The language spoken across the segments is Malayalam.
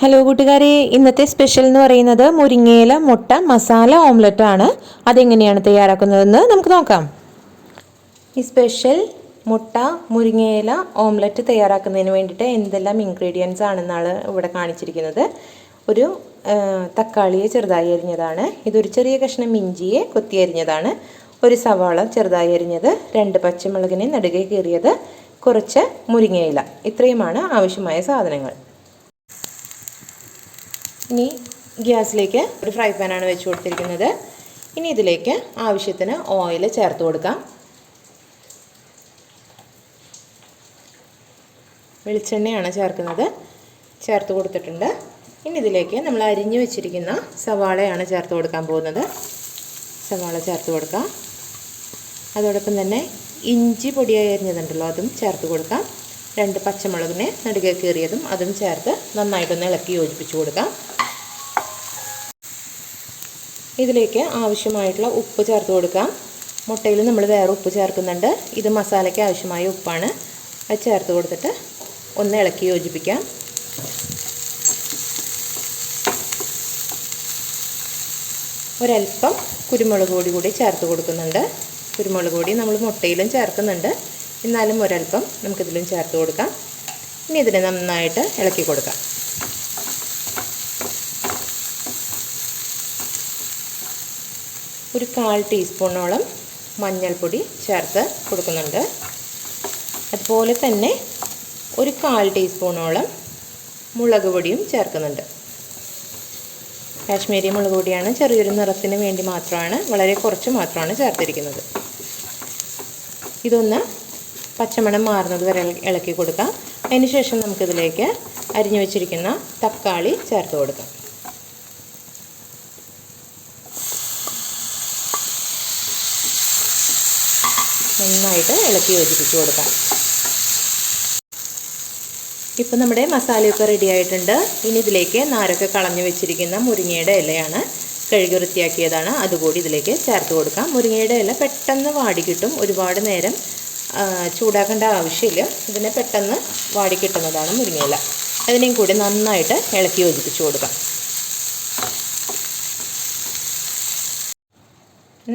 ഹലോ കൂട്ടുകാരെ. ഇന്നത്തെ സ്പെഷ്യൽ എന്ന് പറയുന്നത് മുരിങ്ങയില മുട്ട മസാല ഓംലെറ്റ് ആണ്. അതെങ്ങനെയാണ് തയ്യാറാക്കുന്നതെന്ന് നമുക്ക് നോക്കാം. ഈ സ്പെഷ്യൽ മുട്ട മുരിങ്ങയില ഓംലെറ്റ് തയ്യാറാക്കുന്നതിന് വേണ്ടിയിട്ട് എന്തെല്ലാം ഇൻഗ്രീഡിയൻസ് ആണെന്നാണ് ഇവിടെ കാണിച്ചിരിക്കുന്നത്. ഒരു തക്കാളിയെ ചെറുതായി അരിഞ്ഞതാണ്. ഇതൊരു ചെറിയ കഷ്ണം ഇഞ്ചിയെ കൊത്തി അരിഞ്ഞതാണ്. ഒരു സവാള ചെറുതായി അരിഞ്ഞത്. രണ്ട് പച്ചമുളകിനെ നടുകെ കീറിയത് കുറച്ച് മുരിങ്ങയില. ഇത്രയുമാണ് ആവശ്യമായ സാധനങ്ങൾ. ഇനി ഗ്യാസിലേക്ക് ഒരു ഫ്രൈ പാനാണ് വെച്ച് കൊടുത്തിരിക്കുന്നത്. ഇനി ഇതിലേക്ക് ആവശ്യത്തിന് ഓയിൽ ചേർത്ത് കൊടുക്കാം. വെളിച്ചെണ്ണയാണ് ചേർക്കുന്നത്. ചേർത്ത് കൊടുത്തിട്ടുണ്ട്. ഇനി ഇതിലേക്ക് നമ്മൾ അരിഞ്ഞു വെച്ചിരിക്കുന്ന സവാളയാണ് ചേർത്ത് കൊടുക്കാൻ പോകുന്നത്. സവാള ചേർത്ത് കൊടുക്കാം. അതോടൊപ്പം തന്നെ ഇഞ്ചി പൊടിയായി അരിഞ്ഞതുണ്ടല്ലോ അതും ചേർത്ത് കൊടുക്കാം. രണ്ട് പച്ചമുളകിനെ നടുകെ കീറിയതും അതും ചേർത്ത് നന്നായിട്ടൊന്ന് ഇളക്കി യോജിപ്പിച്ച് കൊടുക്കാം. ഇതിലേക്ക് ആവശ്യമായിട്ടുള്ള ഉപ്പ് ചേർത്ത് കൊടുക്കാം. മുട്ടയിൽ നമ്മൾ വേറെ ഉപ്പ് ചേർക്കുന്നുണ്ട്. ഇത് മസാലയ്ക്ക് ആവശ്യമായ ഉപ്പാണ്. അത് ചേർത്ത് കൊടുത്തിട്ട് ഒന്ന് ഇളക്കി യോജിപ്പിക്കാം. ഒരല്പം കുരുമുളക് പൊടി കൂടി ചേർത്ത് കൊടുക്കുന്നുണ്ട്. കുരുമുളക് പൊടി നമ്മൾ മുട്ടയിലും ചേർക്കുന്നുണ്ട്. എന്നാലും ഒരല്പം നമുക്കിതിലും ചേർത്ത് കൊടുക്കാം. ഇനി ഇതിനെ നന്നായിട്ട് ഇളക്കി കൊടുക്കാം. ഒരു കാൽ ടീസ്പൂണോളം മഞ്ഞൾപ്പൊടി ചേർത്ത് കൊടുക്കുന്നുണ്ട്. അതുപോലെ തന്നെ ഒരു കാൽ ടീസ്പൂണോളം മുളക് പൊടിയും ചേർക്കുന്നുണ്ട്. കാശ്മീരി മുളക് പൊടിയാണ് ചെറിയൊരു നിറത്തിന് വേണ്ടി മാത്രമാണ് വളരെ കുറച്ച് മാത്രമാണ് ചേർത്തിരിക്കുന്നത്. ഇതൊന്ന് പച്ചമണം മാറുന്നത് വരെ ഇളക്കി കൊടുക്കാം. അതിനുശേഷം നമുക്കിതിലേക്ക് അരിഞ്ഞു വെച്ചിരിക്കുന്ന തക്കാളി ചേർത്ത് കൊടുക്കാം. നന്നായിട്ട് ഇളക്കി യോജിപ്പിച്ച് കൊടുക്കാം. ഇപ്പം നമ്മുടെ മസാലയൊക്കെ റെഡി ആയിട്ടുണ്ട്. ഇനി ഇതിലേക്ക് നാരൊക്കെ കളഞ്ഞു വെച്ചിരിക്കുന്ന മുരിങ്ങയുടെ ഇലയാണ് കഴുകി വൃത്തിയാക്കിയതാണ്. അതുകൂടി ഇതിലേക്ക് ചേർത്ത് കൊടുക്കാം. മുരിങ്ങയുടെ ഇല പെട്ടെന്ന് വാടി കിട്ടും. ഒരുപാട് നേരം ചൂടാക്കേണ്ട ആവശ്യമില്ല. ഇതിനെ പെട്ടെന്ന് വാടി കിട്ടുന്നതാണ് മുരിങ്ങയില. അതിനെയും കൂടി നന്നായിട്ട് ഇളക്കി യോജിപ്പിച്ച് കൊടുക്കാം.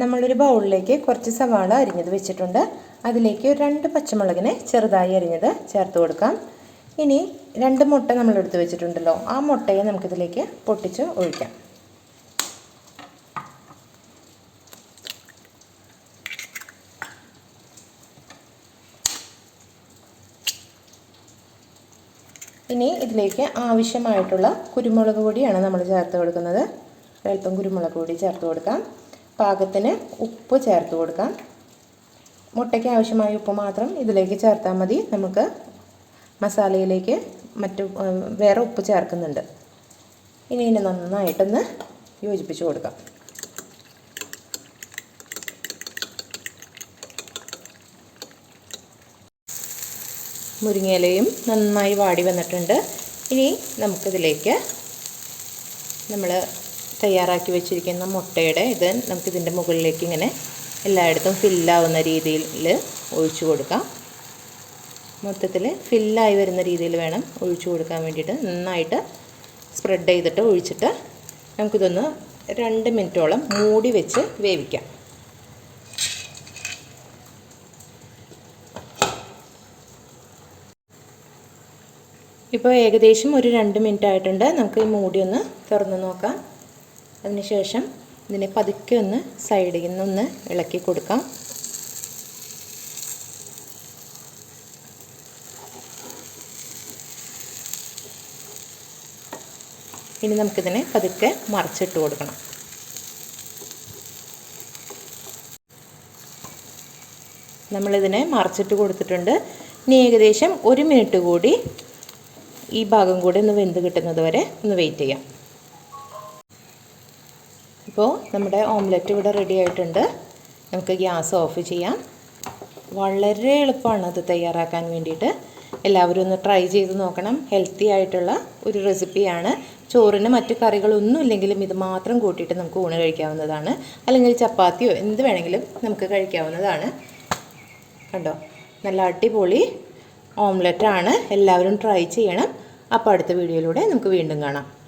നമ്മളൊരു ബൗളിലേക്ക് കുറച്ച് സവാള അരിഞ്ഞത് വെച്ചിട്ടുണ്ട്. അതിലേക്ക് രണ്ട് പച്ചമുളകിനെ ചെറുതായി അരിഞ്ഞത് ചേർത്ത് കൊടുക്കാം. ഇനി രണ്ട് മുട്ട നമ്മൾ എടുത്ത് വെച്ചിട്ടുണ്ടല്ലോ ആ മുട്ടയെ നമുക്കിതിലേക്ക് പൊട്ടിച്ച് ഒഴിക്കാം. ഇനി ഇതിലേക്ക് ആവശ്യമായിട്ടുള്ള കുരുമുളക് പൊടിയാണ് നമ്മൾ ചേർത്ത് കൊടുക്കുന്നത്. അല്പം കുരുമുളക് പൊടി ചേർത്ത് കൊടുക്കാം. പാകത്തിന് ഉപ്പ് ചേർത്ത് കൊടുക്കാം. മുട്ടയ്ക്ക് ആവശ്യമായ ഉപ്പ് മാത്രം ഇതിലേക്ക് ചേർത്താൽ മതി. നമുക്ക് മസാലയിലേക്ക് മറ്റു വേറെ ഉപ്പ് ചേർക്കുന്നുണ്ട്. ഇനി ഇതിനെ നന്നായിട്ടൊന്ന് യോജിപ്പിച്ച് കൊടുക്കാം. മുരിങ്ങയിലയും നന്നായി വാടി വന്നിട്ടുണ്ട്. ഇനി നമുക്കിതിലേക്ക് നമ്മൾ തയ്യാറാക്കി വെച്ചിരിക്കുന്ന മുട്ടയുടെ ഇത് നമുക്കിതിന്റെ മുകളിലേക്ക് ഇങ്ങനെ എല്ലായിടത്തും ഫില്ലാവുന്ന രീതിയിൽ ഒഴിച്ചു കൊടുക്കാം. മൊത്തത്തിൽ ഫില്ലായി വരുന്ന രീതിയിൽ വേണം ഒഴിച്ചു കൊടുക്കാൻ വേണ്ടിയിട്ട് നന്നായിട്ട് സ്പ്രെഡ് ചെയ്തിട്ട് ഒഴിച്ചിട്ട് നമുക്കിതൊന്ന് രണ്ട് മിനിറ്റോളം മൂടി വെച്ച് വേവിക്കാം. ഇപ്പോൾ ഏകദേശം ഒരു രണ്ട് മിനിറ്റ് ആയിട്ടുണ്ട്. നമുക്ക് ഈ മൂടി ഒന്ന് തുറന്ന് നോക്കാം. അതിനുശേഷം ഇതിനെ പതുക്കെ ഒന്ന് സൈഡിൽ നിന്നൊന്ന് ഇളക്കി കൊടുക്കാം. ഇനി നമുക്കിതിനെ പതുക്കെ മറിച്ചിട്ട് കൊടുക്കണം. നമ്മളിതിനെ മറിച്ചിട്ട് കൊടുത്തിട്ടുണ്ട്. ഇനി ഏകദേശം ഒരു മിനിറ്റ് കൂടി ഈ ഭാഗം കൂടി ഒന്ന് വെന്ത് കിട്ടുന്നത് വരെ ഒന്ന് വെയിറ്റ് ചെയ്യാം. ഇപ്പോൾ നമ്മുടെ ഓംലെറ്റ് ഇവിടെ റെഡി ആയിട്ടുണ്ട്. നമുക്ക് ഗ്യാസ് ഓഫ് ചെയ്യാം. വളരെ എളുപ്പമാണ് അത് തയ്യാറാക്കാൻ വേണ്ടിയിട്ട്. എല്ലാവരും ഒന്ന് ട്രൈ ചെയ്ത് നോക്കണം. ഹെൽത്തി ആയിട്ടുള്ള ഒരു റെസിപ്പിയാണ്. ചോറിന് മറ്റു കറികളൊന്നും ഇല്ലെങ്കിലും ഇത് മാത്രം കൂട്ടിയിട്ട് നമുക്ക് ഊണ് കഴിക്കാവുന്നതാണ്. അല്ലെങ്കിൽ ചപ്പാത്തിയോ എന്ത് വേണമെങ്കിലും നമുക്ക് കഴിക്കാവുന്നതാണ്. കണ്ടോ? നല്ല അടിപൊളി ഓംലെറ്റാണ്. എല്ലാവരും ട്രൈ ചെയ്യണം. അപ്പോൾ അടുത്ത വീഡിയോയിലൂടെ നമുക്ക് വീണ്ടും കാണാം.